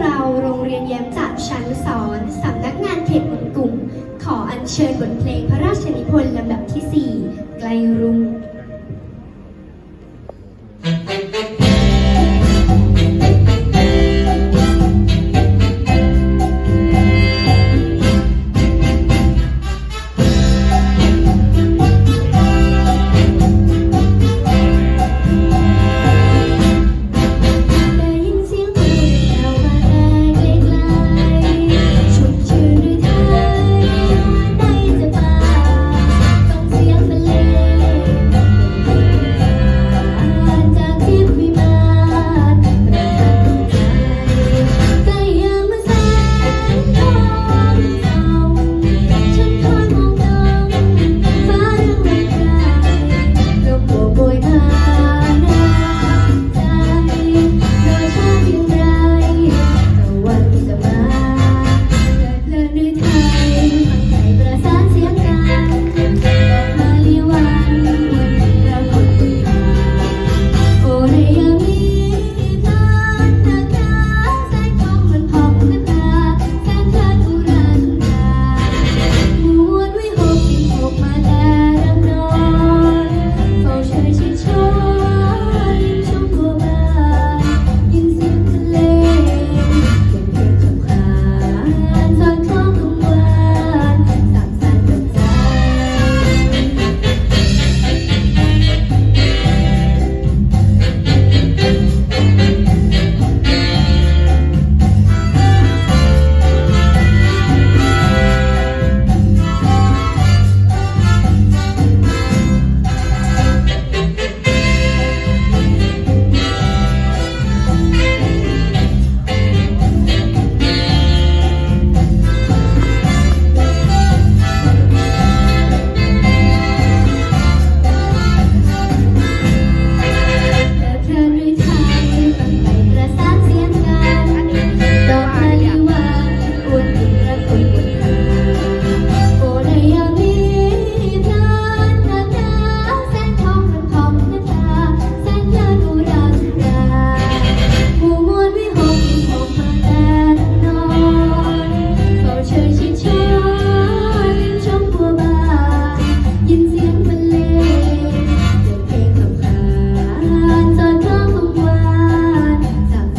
เราโรงเรียนแย้มจับชั้นสอนสำนักงานเขตบุกลุ่ม ขออัญเชิญบทเพลงพระราชนิพนธ์ลำดับที่ 4 ไกลรุ่ง